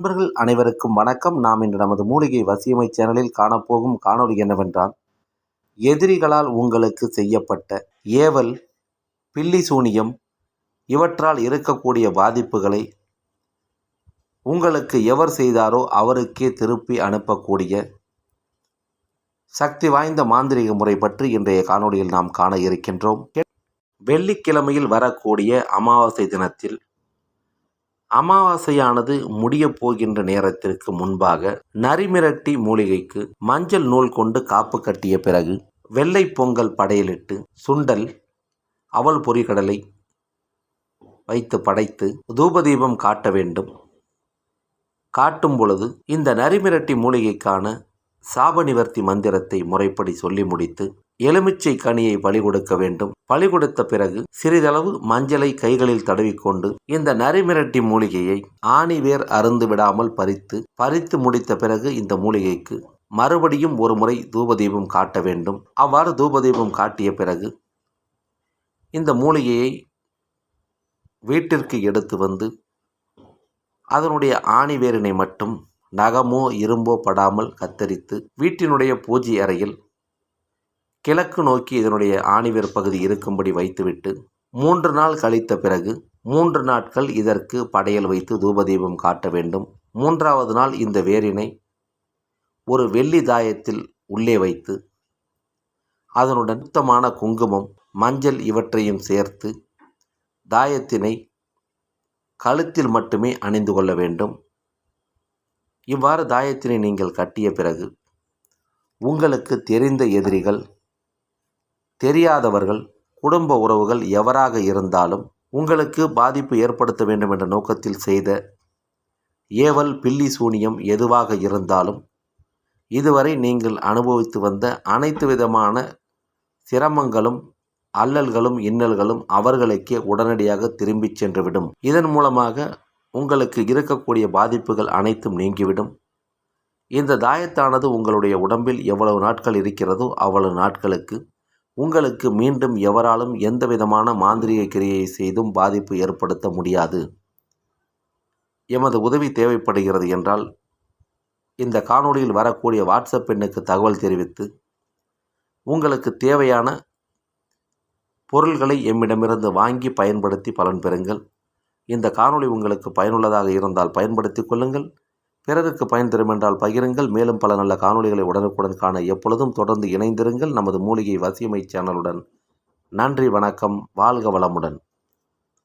நண்பர்கள் அனைவருக்கும் வணக்கம். நாம் இன்று நமது மூலிகை வசியமை சேனலில் காணப்போகும் காணொளி என்னவென்றால் எதிரிகளால் உங்களுக்கு செய்யப்பட்ட ஏவல் பில்லி சூனியம் இவற்றால் இருக்கக்கூடிய பாதிப்புகளை உங்களுக்கு எவர் செய்தாரோ அவருக்கே திருப்பி அனுப்பக்கூடிய சக்தி வாய்ந்த மாந்திரிக முறை பற்றி இன்றைய காணொளியில் நாம் காண இருக்கின்றோம். வெள்ளிக்கிழமையில் வரக்கூடிய அமாவாசை தினத்தில் அமாவாசையானது முடியப் போகின்ற நேரத்திற்கு முன்பாக நரிமிரட்டி மூலிகைக்கு மஞ்சள் நூல் கொண்டு காப்பு கட்டிய பிறகு வெள்ளை பொங்கல் படையலிட்டு சுண்டல் அவல் பொறிகடலை வைத்து படைத்து தூபதீபம் காட்ட வேண்டும். காட்டும் பொழுது இந்த நரிமிரட்டி மூலிகைக்கான சாப நிவர்த்தி மந்திரத்தை முறைப்படி சொல்லி முடித்து எலுமிச்சை கனியை பலி கொடுக்க வேண்டும். பலி கொடுத்த பிறகு சிறிதளவு மஞ்சளை கைகளில் தடவிக்கொண்டு இந்த நரிமிரட்டி மூலிகையை ஆணிவேர் அருந்து விடாமல் பறித்து பறித்து முடித்த பிறகு இந்த மூலிகைக்கு மறுபடியும் ஒரு முறை தூபதீபம் காட்ட வேண்டும். அவ்வாறு தூபதீபம் காட்டிய பிறகு இந்த மூலிகையை வீட்டிற்கு எடுத்து வந்து அதனுடைய ஆணிவேரினை மட்டும் நகமோ இரும்போ படாமல் கத்தரித்து வீட்டினுடைய பூஜை அறையில் கிழக்கு நோக்கி இதனுடைய ஆணிவேர் பகுதி இருக்கும்படி வைத்துவிட்டு மூன்று நாள் கழித்த பிறகு மூன்று நாட்கள் இதற்கு படையல் வைத்து தூபதீபம் காட்ட வேண்டும். மூன்றாவது நாள் இந்த வேரினை ஒரு வெள்ளி தாயத்தில் உள்ளே வைத்து அதனுடன் சுத்தமான குங்குமம் மஞ்சள் இவற்றையும் சேர்த்து தாயத்தினை கழுத்தில் மட்டுமே அணிந்து கொள்ள வேண்டும். இவ்வாறு தாயத்தினை நீங்கள் கட்டிய பிறகு உங்களுக்கு தெரிந்த எதிரிகள் தெரியாதவர்கள் குடும்ப உறவுகள் எவராக இருந்தாலும் உங்களுக்கு பாதிப்பு ஏற்படுத்த வேண்டும் என்ற நோக்கத்தில் செய்த ஏவல் பில்லி சூனியம் எதுவாக இருந்தாலும் இதுவரை நீங்கள் அனுபவித்து வந்த அனைத்து விதமான சிரமங்களும் அல்லல்களும் இன்னல்களும் அவர்களுக்கே உடனடியாக திரும்பிச் சென்றுவிடும். இதன் மூலமாக உங்களுக்கு இருக்கக்கூடிய பாதிப்புகள் அனைத்தும் நீங்கிவிடும். இந்த தாயத்தானது உங்களுடைய உடம்பில் எவ்வளவு நாட்கள் இருக்கிறதோ அவ்வளவு நாட்களுக்கு உங்களுக்கு மீண்டும் எவராலும் எந்த விதமான மாந்திரிக கிரியை செய்தும் பாதிப்பு ஏற்படுத்த முடியாது. எமது உதவி தேவைப்படுகிறது என்றால் இந்த காணொளியில் வரக்கூடிய வாட்ஸ்அப் எண்ணுக்கு தகவல் தெரிவித்து உங்களுக்கு தேவையான பொருள்களை எம்மிடமிருந்து வாங்கி பயன்படுத்தி பலன் பெறுங்கள். இந்த காணொளி உங்களுக்கு பயனுள்ளதாக இருந்தால் பயன்படுத்தி கொள்ளுங்கள். பிறருக்கு பயன் தரும் என்றால் பகிருங்கள். மேலும் பல நல்ல காணொளிகளை உடனுக்குடன் காண எப்பொழுதும் தொடர்ந்து இணைந்திருங்கள். நமது மூலிகை வசியமை சேனலுடன். நன்றி வணக்கம். வாழ்க வளமுடன்.